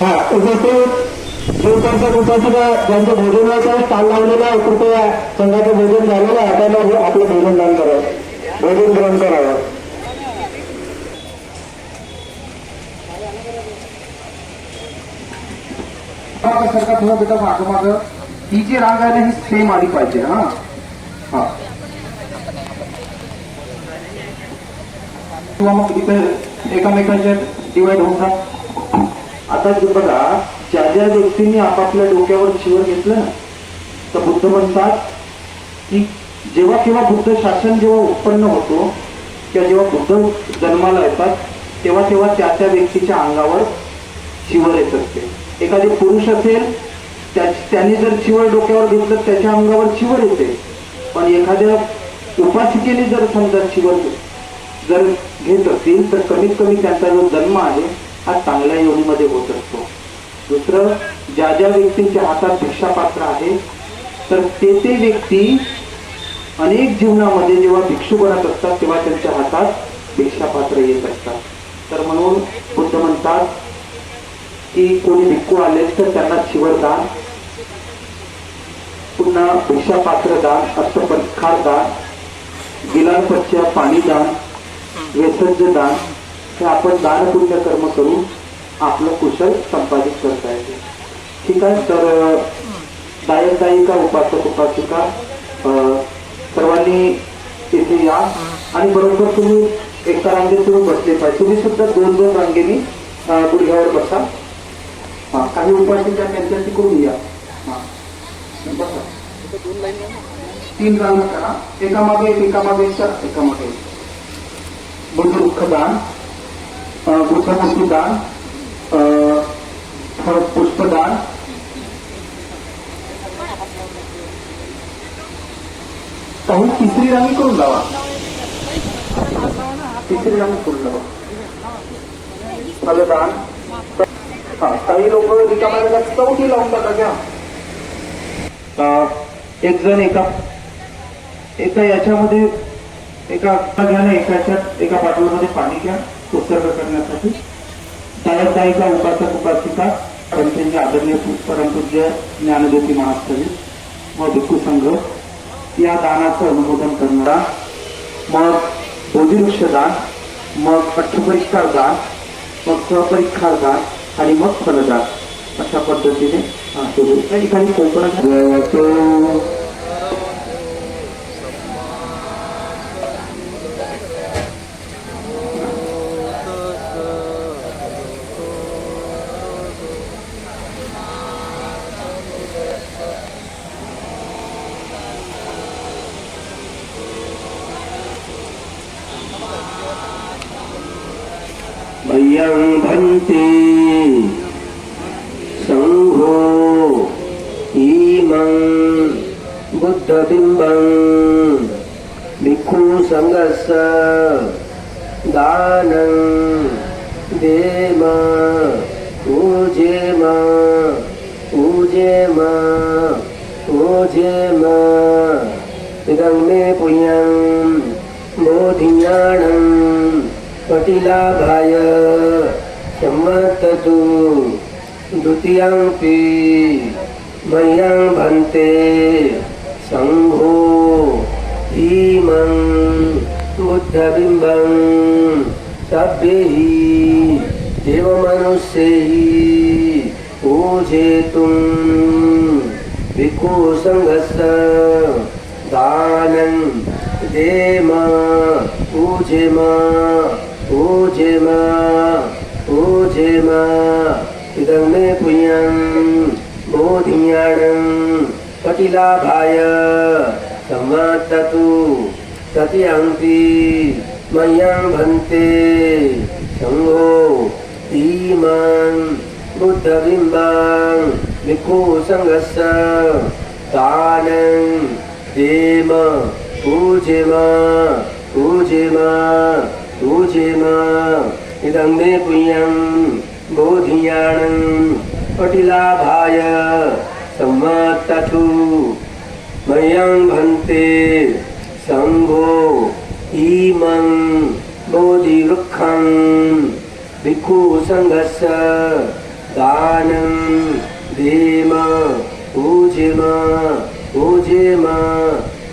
हा उपस्थित शिवकांच्या कुटाचं ज्यांचं भोजनाचा स्थान लावलेला आहे कृपया संघाचं भोजन झालेलं आहे. त्यांना आपलं भोजन दान करावं. भोजन ग्रहण करावं. सरकार थोडं बेटा मागं मागं ही जी रांग आहे ना ही सेम आली पाहिजे हा. हा. किंवा मग इथे एकामेकांच्या डिवाइड होऊन जा. आता जे बघा ज्या ज्या व्यक्तींनी आपापल्या डोक्यावर शिवर घेतलं ना तर बुद्ध म्हणतात की जेव्हा केव्हा बुद्ध शासन जेव्हा उत्पन्न होतो किंवा जेव्हा बुद्ध जन्माला येतात तेव्हा तेव्हा त्या त्या व्यक्तीच्या अंगावर शिवर येत असते. एखादे पुरुष असेल त्या त्यांनी जर शिवर डोक्यावर घेतलं त्याच्या अंगावर शिवर येते. पण एखाद्या उपासिकेने जर समजा शिवर जर घेत असतील तर कमीत कमी त्यांचा जो जन्म आहे हा चांगल्या योनीमध्ये होत असतो. दुसरं ज्या ज्या व्यक्तींच्या हातात भिक्षापात्र आहे तर ते ते व्यक्ती अनेक जीवनामध्ये जेव्हा भिक्षू बनत असतात तेव्हा त्यांच्या हातात भिक्षापात्र येत असतात. तर म्हणून बुद्ध म्हणतात की कोणी भिक्खू आले तर त्यांना शिवरदान पुन्हा भिक्षापात्र दान अष्टपंखार दान गिलानपच्य पाणी दान वेसर्ज दान हे आपण दानपुण्य कर्म करून आपलं कुशल संपादित करता येते. ठीक आहे तर अं, दायक दायिका उपासक उपासिका अं, सर्वांनी तिथे या. आणि बरोबर तुम्ही एका रांगेत तुम्ही बसले पाहिजे. तुम्ही सुद्धा दोन दोन रांगेनी गुडघ्यावर बसा. हा काही उपासिका त्यांच्या करून या. हा. बसा. तीन रांग करा. एका मागे एक एका मागे एक. एका मागे बंधू दुःखदान बुद्धमुखी दान अं, पुष्पदान काही तिसरी रांगी करून लावा. तिसरी रांगी करून लावा. फलदान हा काही लोक रिकाम्या चौथी लावून टाका घ्या. एक जण एका एका याच्यामध्ये एका घ्या ना एका याच्यात एका बाटलीमध्ये पाणी घ्या. उत्सर्ग करण्यासाठी. दायक उपासक उपासिका पंचांचे आदरणीय परमपूज्य ज्ञानज्योती महास्तवी व भिक्खू संघ या दानाचं अनुमोदन करणारा मग बोधिवृक्ष दान मग पठ्यपरिष्कार दान मग सहपरिष्कार दान आणि मग फलदान अशा पद्धतीने हा, सुरू त्या ठिकाणी कोकणात मह्यं भन्ति सङ्घो इमं बुद्धबिम्बं भिक्षुसङ्घस्य दानं देम पूजेम पूजेम पूजेम इदं मे पुण्यं बोधिज्ञानम् पटिलाभाय संवर्ततु द्वितीयंपि मह्यं भन्ते। शम्भो भीमं बुद्धबिम्बं सभ्यैः देवमनुष्यैः पूजेतुं विकोसङ्गस्य दानं देम पूजेम पूजेमा इदं मे पुण्यं बोधिज्ञानं पटिलाभाय संवर्ततु ततियन्ति मह्यं भन्ते सङ्घो धीमान् बुद्धबिम्बां विकोसङ्गस्य तानं देम पूजेम पूजेम पूजेम इदं मे पुण्यं बोधियाणं पटिलाभाय सम्मतथु मयं भन्ते सङ्घो इमं बोधिवृक्षं भिक्खुसङ्घस्य दानं देम पूजेम पूजेम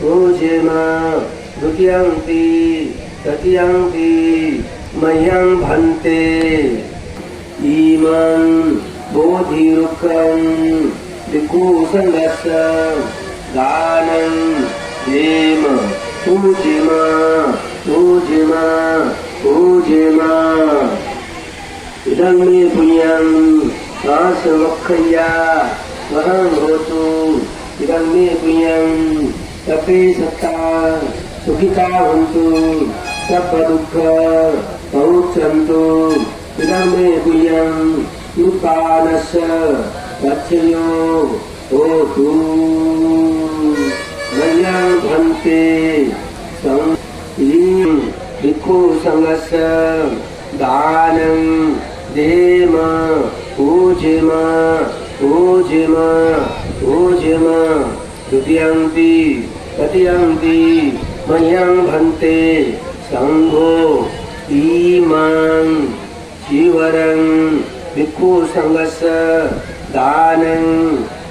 पूजेम तृतीयं ती मह्यं भन्ते। बोधिवृक्षं भिक्खु दानं देम पूजेम पूजेम पूजेम। इदं मे पुण्यं नासवक्षय्या वहं भवतु। इदं मे पुण्यं तपे सत्ता सुखिता भवन्तु सर्वदुःख पौच्छन्तु इदं मे पुण्यं निपानस्य गच्छयो होतु मय्यं भन्ते सं ीं भिक्खु सङ्गस्य दानं देम पूजिम पूजिम पूजिम। द्वितीयन्ति तृतीयन्ति मह्यं भन्ते सङ्घो इमं शिवरं। भिक्खू सङ्गस्य दान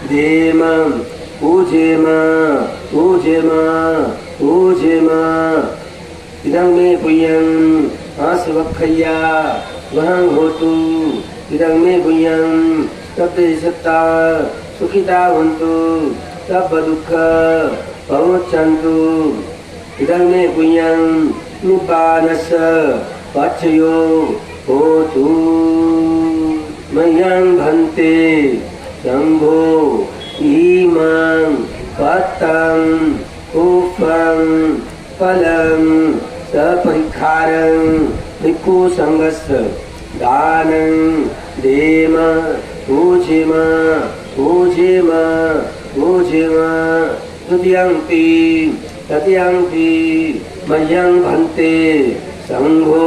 देम पूजेम पूजेम पूजेम। इदं मे पुण्यं आसवक्षय्या वहं होतु। इदं मे पुण्यं तप्ते सत्ता सुखिता भवन्तु सर्वदुःख पमुच्छन्तु इदं मे पुण्यं निपानस पक्षयो होतु। मह्यं भन्ते शम्भो इमं पतं कूपं फलं सपरिखारं भिक्खुसङ्गस् दानं देम पूजेम पूजेम पूजेम तृतीयन्ति तृतीयन्ति मह्यं भन्ते शम्भो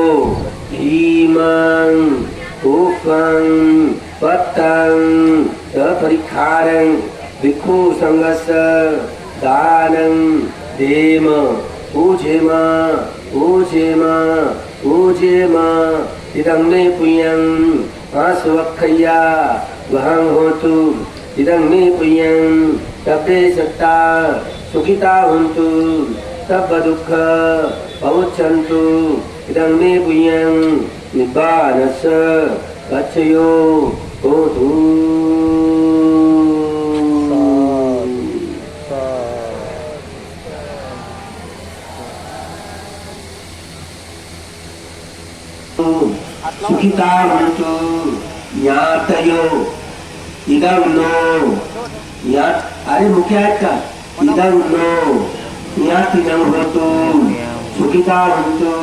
इमं पुष्पं पत्रं सपरिखारं भिक्खु सङ्गस्य दानं देम पूजेम पूजेम पूजेम इदं मे पुण्यं आसवक्षय्या वहं होतु इदं मे पुण्यं तपे सत्ता सुखिता भवन्तु सर्वदुःख पमुच्छन्तु इदं मे पुण्यं निबानस गच्छयो होतु सुखिता भवन्तु ज्ञातयो इदं नो ज्ञात अरे मुख्य आहेत का? इदं नो ज्ञातिनं भवतु सुखिता भवन्तु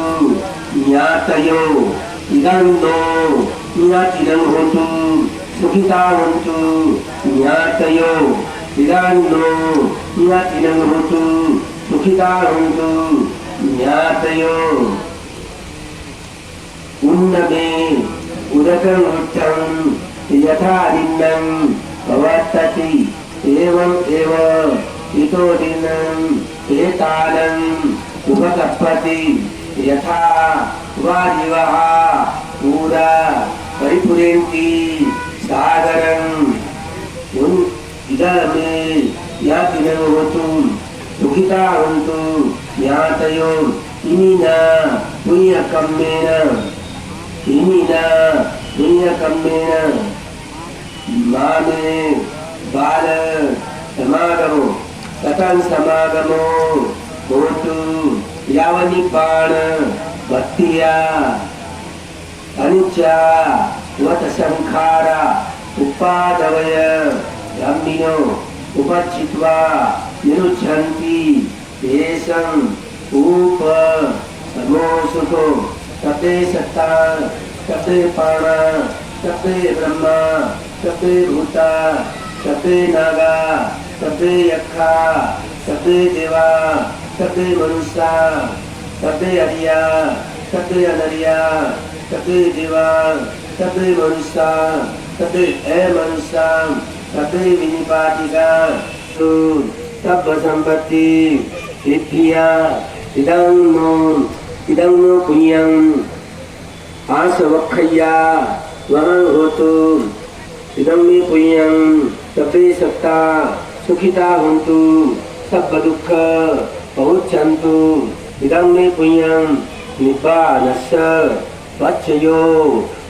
ज्ञातयो। इदं नो ज्ञातिनं भवतु सुखिता भवन्तु ज्ञातयो। इदं नो ज्ञातिनं भवतु सुखिता भवन्तु ज्ञातयो उन्नमे उदकवृक्षं यथा दिन्नं प्रवर्तति एवम् एव इतो दिन्नं एतालम् उपकल्पति यथा वादिवः पूरा परिपुरेन्ति सागरम् उन् इदमे यातिनं होतु सुखिता हन्तु ज्ञातयो इमिना पुण्यकम्मेन इमिना पुण्यकम्मेन मामे बाल समागमो कथं समागमो होतु ಯಾವನಿಪಾಣ ಭಕ್ತಿಯ ಅನಿಚ ವತ ಸಂಖಾರ ಉಪಾದವಯ ಧಮ್ಮಿನೋ ఉపచిత్వ నిరుచంతి దేశం ఊప సమోసుఖో తప్పే సత్తా తప్పే ప్రాణ తప్పే బ్రహ్మ తప్పే భూత తప్పే నాగా తప్పే యక్ష తప్పే దేవా सते मनुष्या सते अरिया सते अनरिया सते देवा सते मनुष्या सते अमनुष्या सते विनिपातिका सब संपत्ति सिद्धिया इदं नो इदं नो पुण्यं आसवखय्या वहं होतु इदं मे पुण्यं सपे सत्ता सुखिता हन्तु सब दुःख पहुच्छन्तु इदं मे पुण्यं निब्बानस्य स्वच्छयो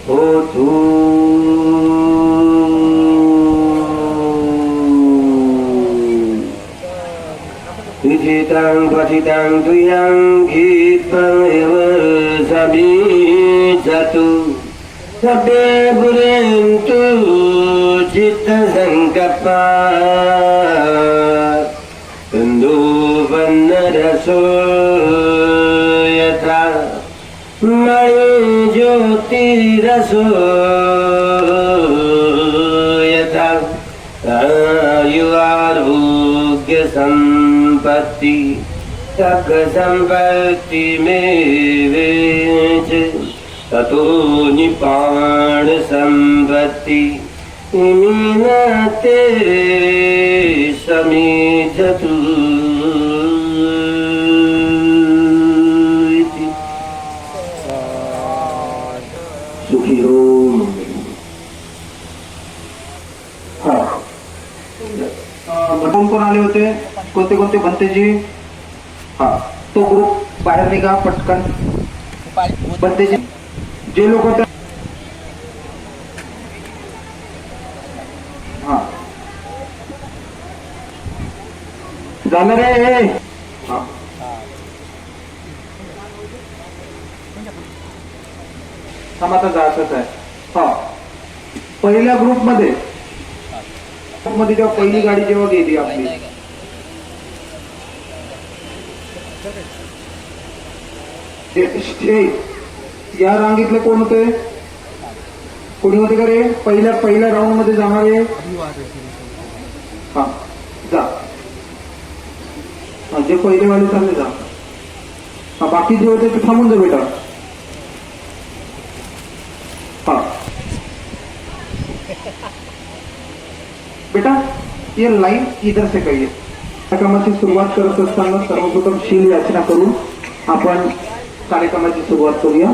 होतु विचित्रं क्वचितं तुयं गीत्वमेव समीचतु सभ्ये पुरन्तु चित्तसङ्कप्पा यथा मणि ज्योतिरसोयतायुगारोग्य सम्पत्ति तख सम्पत्ति ततो निपाणसम्पत्ति इमिनते न समीचतु आले होते. कोणते कोणते? बनतेजी हा तो ग्रुप बाहेर निघा पटकन. बनतेजी जे लोक होते. हा. झालं रे. हा. आता जायचंच आहे. हा. पहिल्या ग्रुपमध्ये मध्ये जेव्हा पहिली गाडी जेव्हा गेली आपली. या रांगेतले कोण होते? कोणी होते का रे? पहिल्या पहिल्या राऊंडमध्ये जाणारे? हा जा. हा, जे पहिले वाले चालले जा. हा बाकी जे होते ते थांबून जा बेटा हा बेटा ये लाईन इधर से कहिए. कार्यक्रमाची सुरुवात करत असताना सर्वप्रथम शील याचना करून आपण कार्यक्रमाची सुरुवात करूया.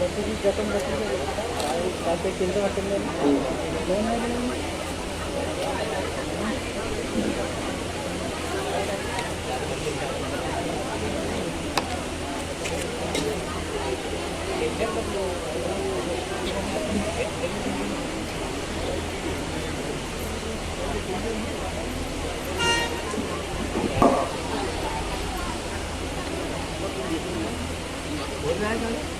বছরের যখন বছর তাতে কিনতে পারছেন Thank you.